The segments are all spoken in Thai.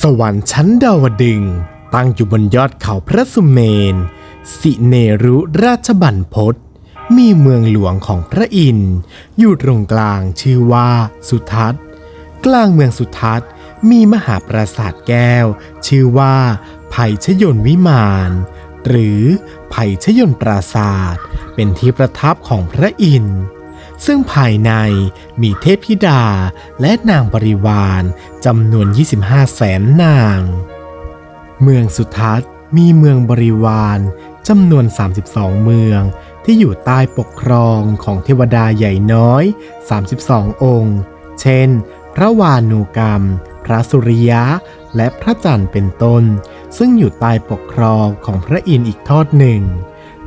สวรรค์ชั้นดาวดึง ตั้งอยู่บนยอดเขาพระสุเมน สิเนรุราชบัณพศมีเมืองหลวงของพระอินทร์อยู่ตรงกลางชื่อว่าสุทัศน์ กลางเมืองสุทัศน์มีมหาปราสาทแก้ว ชื่อว่าไผ่ชยนวิมาน หรือไผ่ชยนปราสาท เป็นที่ประทับของพระอินทร์ ซึ่งภายในมีเทพธิดาและนางบริวารจำนวน 25 แสนนาง เมืองสุทัศน์มีเมืองบริวารจำนวน 32 เมืองที่อยู่ใต้ปกครองของเทวดาใหญ่น้อย 32 องค์ เช่น พระวานูกรรม พระสุริยะ และพระจันทร์เป็นต้น ซึ่งอยู่ใต้ปกครองของพระอินทร์อีกทอดหนึ่ง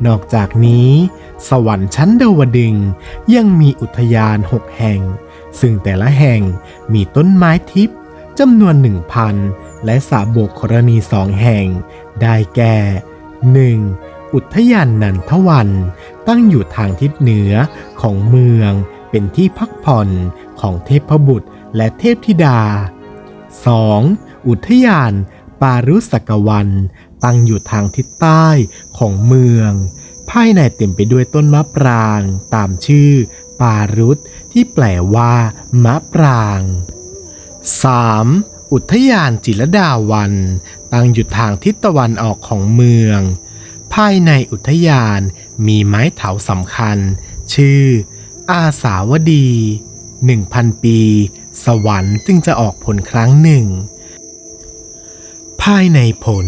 นอกจากนี้ สวรรค์ชั้นดาวดึงยังมีอุทยานหกแห่ง ซึ่งแต่ละแห่งมีต้นไม้ทิพย์จำนวนหนึ่งพันและสาโบกกรณีสองแห่ง ได้แก่ 1. อุทยานนันทวัน ตั้งอยู่ทางทิศเหนือของเมือง เป็นที่พักผ่อนของเทพบุตรและเทพธิดา 2. อุทยานปารุสกวัน ตั้งอยู่ทางทิศใต้ของเมือง ภายในเต็มไปด้วยต้นมะปราง ตามชื่อ ปารุษที่แปลว่า มะปราง 3. อุทยานจิรดาวัน ตั้งอยู่ทางทิศตะวันออกของเมือง ภายในอุทยานมีไม้เถาสำคัญ ชื่อ อาสาวดี 1,000 ปี สวรรค์จึงจะออกผลครั้งหนึ่ง ภายในผล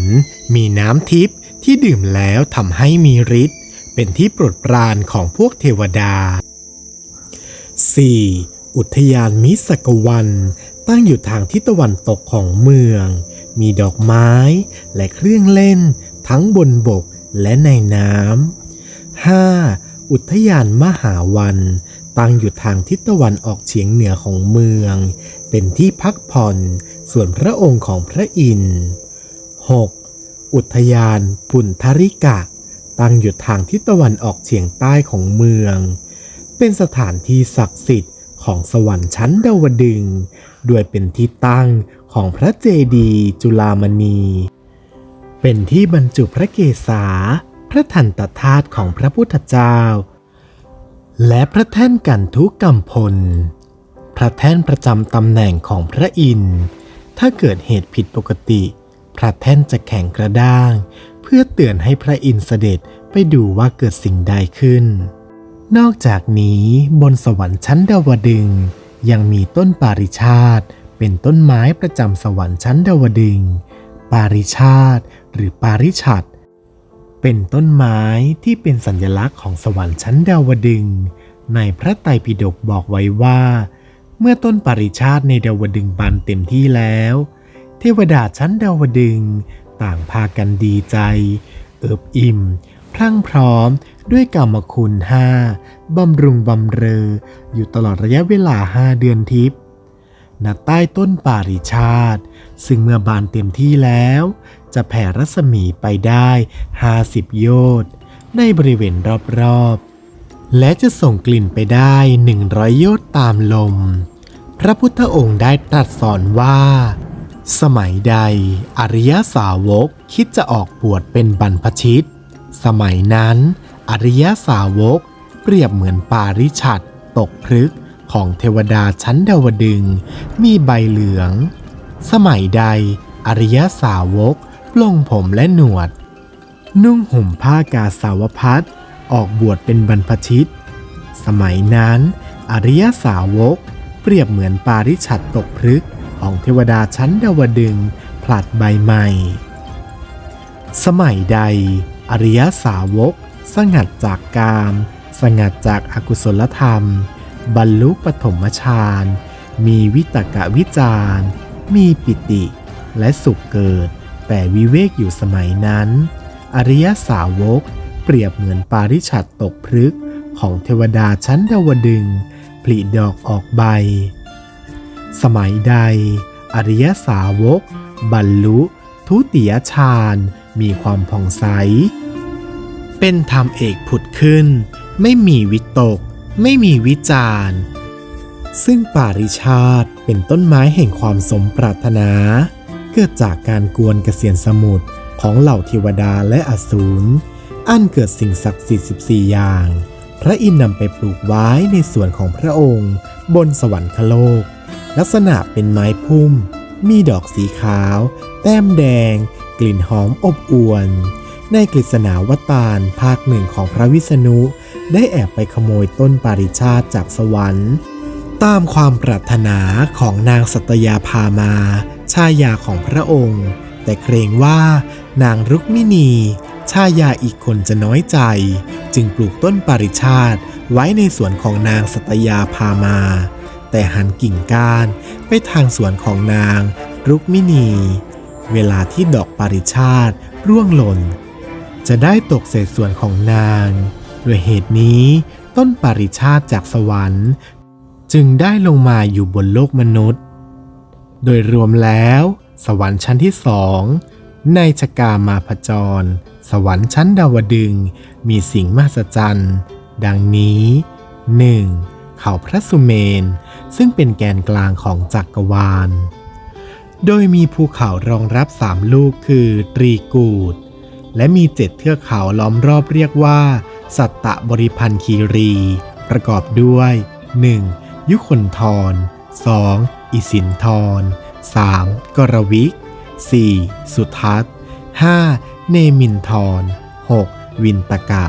มีน้ำทิพย์ที่ดื่มแล้วทำให้มีฤทธิ์เป็นที่โปรดปรานของพวกเทวดา 4. อุทยานมิสกวันตั้งอยู่ทางทิศตะวันตกของเมือง มีดอกไม้และเครื่องเล่นทั้งบนบกและในน้ำ 5. อุทยานมหาวัน ตั้งอยู่ทางทิศตะวันออกเฉียงเหนือของเมือง เป็นที่พักผ่อน ส่วนพระองค์ของพระอินทร์ 6. อุทยาน ปุณธริกะ ตั้งอยู่ทางทิศตะวันออกเฉียงใต้ของเมือง เป็นสถานที่ศักดิ์สิทธิ์ของสวรรค์ชั้นดาวดึงด้วยเป็นที่ตั้งของพระเจดีย์จุลามณี เป็นที่บรรจุพระเกศา พระทันตธาตุของพระพุทธเจ้า และพระแท่นกันทุกกรรมพล พระแท่นประจำตำแหน่งของพระอินทร์ ถ้าเกิดเหตุผิดปกติ พระแท่นจะแข็งกระด้าง เพื่อเตือนให้พระอินทร์เสด็จไปดูว่าเกิดสิ่งใดขึ้น นอกจากนี้บนสวรรค์ชั้นดาวดึง ยังมีต้นปาริชาติ เป็นต้นไม้ประจำสวรรค์ชั้นดาวดึง ปาริชาติหรือปาริชัดเป็นต้นไม้ที่เป็นสัญลักษณ์ของสวรรค์ชั้นดาวดึง ในพระไตรปิฎกบอกไว้ว่า เมื่อต้นปริชาติในดาวดึงบานเต็มที่แล้ว เทวดาชั้นดาวดึงต่างพากันดีใจ เอิบอิ่ม พรั่งพร้อมด้วยกรรมคุณห้าบำรุงบำเรอ อยู่ตลอดระยะเวลาห้าเดือนทิพย์ณใต้ต้นปาริชาติ ซึ่งเมื่อบานเต็มที่แล้ว จะแผ่รัศมีไปได้50โยชน์ ในบริเวณรอบๆและจะส่งกลิ่นไปได้ 100 โยชน์ตามลม พระพุทธองค์ได้ตรัสสอนว่า สมัยใดอริยสาวกคิดจะออกบวชเป็นบรรพชิต สมัยนั้น อริยสาวกเปรียบเหมือนปาริชัดตกพฤกของเทวดาชั้นดาวดึง มีใบเหลือง สมัยใด อริยสาวกปลงผมและหนวด นุ่งห่มผ้ากาสาวพัดออกบวชเป็นบรรพชิต สมัยนั้น อริยสาวก เปรียบเหมือนปาริชัดตกพฤกของเทวดาชั้นดาวดึงผลัดใบใหม่ สมัยใด อริยสาวก สงัดจากกาม สงัดจากอากุศลธรรม บรรลุปฐมฌาน มีวิตกวิจารมีปิติและสุขเกิด แต่วิเวกอยู่สมัยนั้น อริยสาวก เปรียบเหมือนปาริชัดตกพฤกของเทวดาชั้นดาวดึง ผลิดอกออกใบ สมัยใด อริยสาวก บรรลุ ทุติยฌานมีความผ่องใส เป็นธรรมเอกผุดขึ้น ไม่มีวิตก ไม่มีวิจารณ์ ซึ่งปาริชาติเป็นต้นไม้แห่งความสมปรารถนา เกิดจากการกวนเกษียนสมุทรของเหล่าเทวดาและอสูรอันเกิดสิ่งศักดิ์สิทธิ์14 อย่าง พระอินทร์นำไปปลูกไว้ในส่วนของพระองค์ บนสวรรคโลก ลักษณะเป็นไม้พุ่ม มีดอกสีขาว แต้มแดง กลิ่นหอมอบอวนในกฤษณาวตารภาคหนึ่งของพระวิษณุ ได้แอบไปขโมยต้นปาริชาติจากสวรรค์ ตามความปรารถนาของนางสัตยาพามา ชายาของพระองค์ แต่เกรงว่านางรุกมินี ชายาอีกคนจะน้อยใจ จึงปลูกต้นปริชาติไว้ในสวนของนางสัตยาพามา แต่หันกิ่งก้านไปทางสวนของนาง รุกมินี เวลาที่ดอกปริชาติร่วงหล่น จะได้ตกเศษส่วนของนางด้วยเหตุนี้ต้นปริชาติจากสวรรค์ จึงได้ลงมาอยู่บนโลกมนุษย์ โดยรวมแล้ว สวรรค์ชั้นที่สองในชกามาพจร สวรรค์ชั้นดาวดึงมีสิ่งมหัศจรรย์ ดังนี้ 1. เขาพระสุเมน ซึ่งเป็นแกนกลางของจักรวาล โดยมีภูเขารองรับสามลูกคือตรีกูด และมีเจ็ดเทือกเขาล้อมรอบเรียกว่า สัตตบริพันธ์คีรี ประกอบด้วย 1. ยุคนทร 2. อิสินทร 3. กรวิก 4. สุทัศน์ 5. เนมินทร 6. วินตกะ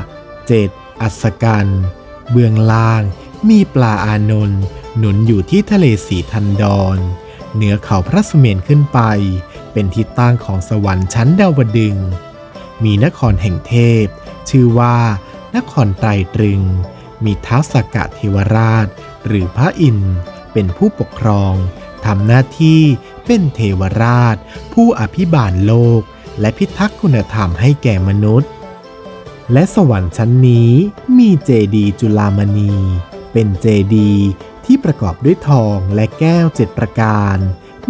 7. อัศกัน เบื้องล่าง มีปลาอานนท์หนุนอยู่ที่ทะเลสีทันดอนเหนือเขาพระสุเมนขึ้นไป เป็นที่ตั้งของสวรรค์ชั้นดาวดึง มีนครแห่งเทพ ชื่อว่า นครไตรตรึง มีท้าวสกกะเทวราช หรือพระอินทร์เป็นผู้ปกครองทำหน้าที่เป็นเทวราช ผู้อภิบาลโลก และพิทักษ์คุณธรรมให้แก่มนุษย์ และสวรรค์ชั้นนี้มีเจดีย์จุลามณี เป็นเจดีย์ที่ประกอบด้วยทองและแก้วเจ็ดประการ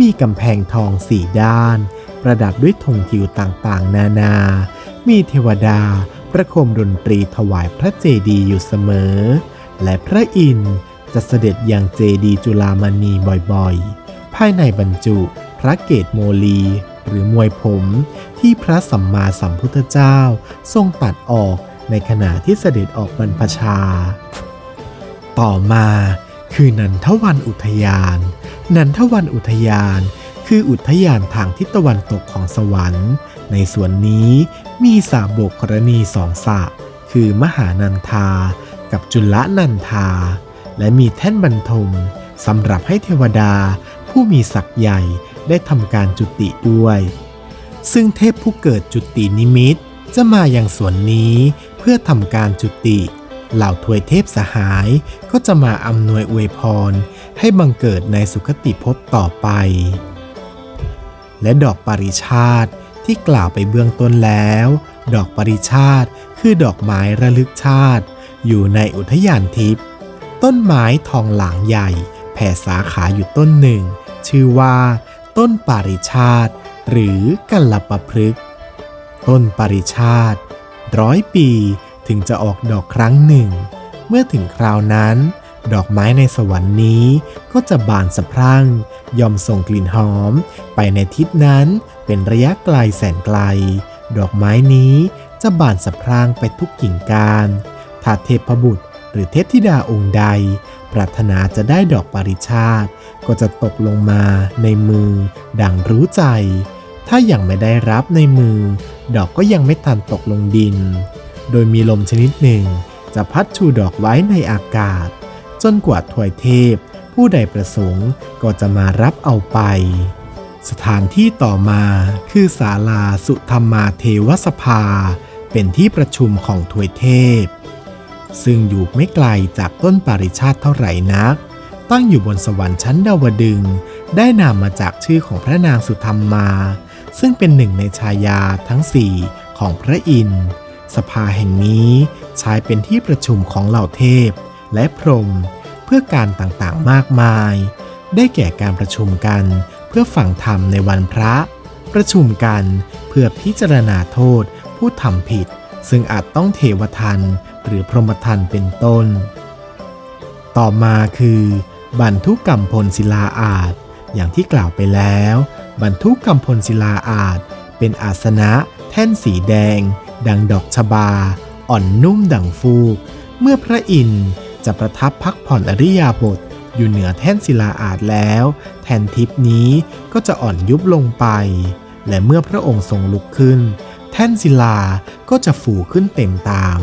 มีกำแพงทองสี่ด้าน ประดับด้วยธงทิวต่างๆ นานา มีเทวดาประคมดนตรีถวายพระเจดีย์อยู่เสมอ และพระอินทร์จะเสด็จยังเจดีย์จุลามณีบ่อยๆ ภายในบรรจุพระเกตโมลี หรือมวยผมที่พระสัมมาสัมพุทธเจ้า ทรงตัดออกในขณะที่เสด็จออกบรรพชา ต่อมาคือนันทวันอุทยาน นันทวันอุทยานคืออุทยานทางทิศตะวันตกของสวรรค์ ในส่วนนี้มีสาบกกรณีสองสะคือมหานันทา กับจุลนันทา และมีแท่นบรรทมสำหรับให้เทวดาผู้มีศักย์ใหญ่ ได้ทำการจุติด้วย ซึ่งเทพผู้เกิดจุตินิมิตจะมาอย่างสวนนี้เพื่อทำการจุติ เหล่าทวยเทพสหายก็จะมาอำนวยอวยพร ให้บังเกิดในสุคติภพต่อไป และดอกปริชาติที่กล่าวไปเบื้องต้นแล้ว ดอกปริชาติคือดอกไม้ระลึกชาติ อยู่ในอุทยานทิพย์ต้นไม้ทองหลางใหญ่ แผ่สาขาอยู่ต้นหนึ่ง ชื่อว่า ต้นปาริชาติ หรือกัลปพฤกต้นปาริชาติร้อยปีถึงจะออกดอกครั้งหนึ่ง เมื่อถึงคราวนั้น ดอกไม้ในสวรรค์นี้ก็จะบานสะพรั่ง ยอมส่งกลิ่นหอม ไปในทิศนั้นเป็นระยะไกลแสนไกล ดอกไม้นี้จะบานสะพรั่งไปทุกกิ่งการถ้าเทพบุตรหรือเทพธิดาองค์ใด ปรารถนาจะได้ดอกปาริชาติ ก็จะตกลงมาในมือ ดังรู้ใจ ถ้ายัางไม่ได้รับในมือ ดอกก็ยังไม่ทันตกลงดิน โดยมีลมชนิดหนึ่ง จะพัดชูดอกไว้ในอากาศ จนกว่าถวยเทพ ผู้ใดประสงค์ก็จะมารับเอาไป สถานที่ต่อมาคือศาลาสุธรรมาเทวสภา เป็นที่ประชุมของถวยเทพ ซึ่งอยู่ไม่ไกลจากต้นปาริชาติเท่าไหร่นัก ตั้งอยู่บนสวรรค์ชั้นดาวดึง ได้นามมาจากชื่อของพระนางสุธรรมมา ซึ่งเป็นหนึ่งในชายาทั้งสี่ของพระอินทร์ สภาแห่งนี้ใช้เป็นที่ประชุมของเหล่าเทพ และพรหมเพื่อการต่างๆมากมาย ได้แก่การประชุมกันเพื่อฟังธรรมในวันพระ ประชุมกันเพื่อพิจารณาโทษผู้ทำผิด ซึ่งอาจต้องเทวทัน หรือพรหมทันเป็นต้น ต่อมาคือ บรรทุกกรรมพลศิลาอาจ อย่างที่กล่าวไปแล้ว บรรทุกกำพลศิลาอาจ เป็นอาสนะแท่นสีแดง ดังดอกชบา อ่อนนุ่มดังฟูก เมื่อพระอินทร์จะประทับพักผ่อนอริยาบทอยู่เหนือแท่นศิลาอาจแล้ว แทนทิพนี้ก็จะอ่อนยุบลงไป และเมื่อพระองค์ทรงลุกขึ้น แท่นศิลาก็จะฟูขึ้นเต็มตาม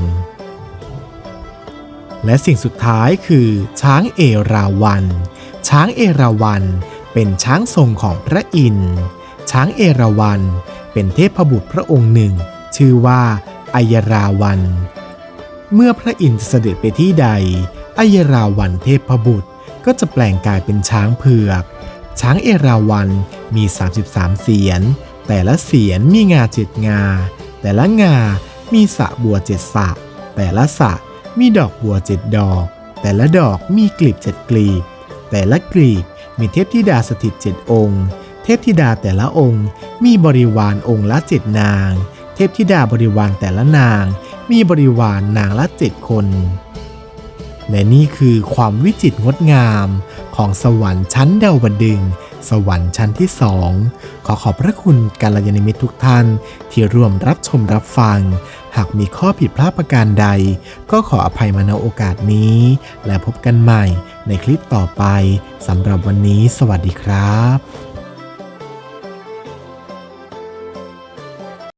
และสิ่งสุดท้ายคือ ช้างเอราวัณช้างเอราวัณเป็นช้างทรงของพระอินทร์ ช้างเอราวัณเป็นเทพบุตรพระองค์หนึ่ง ชื่อว่าอัยราวัน เมื่อพระอินทร์เสด็จไปที่ใดอัยราวันเทพบุตรก็จะแปลงกายเป็นช้างเผือก ช้างเอราวัณมี 33 เสียน แต่ละเสียนมีงาเจ็ดงา แต่ละงา มีสะบัวเจ็ดสะ แต่ละสะ มีดอกบัวเจ็ดดอก แต่ละดอกมีกลีบเจ็ดกลีบ แต่ละกลีบมีเทพธิดาสถิตเจ็ดองค์ เทพธิดาแต่ละองค์ มีบริวารองค์ละเจ็ดนาง เทพธิดาบริวารแต่ละนาง มีบริวารนางละเจ็ดคนและนี่คือความวิจิตรงดงามของสวรรค์ชั้นดาวดึงส์ สวรรค์ชั้นที่สองขอขอบพระคุณกาลยานิมิตรทุกท่านที่ร่วมรับชมรับฟัง หากมีข้อผิดพลาดประการใด ก็ขออภัยมาณโอกาสนี้ และพบกันใหม่ในคลิปต่อไปสำหรับวันนี้ สวัสดีครับ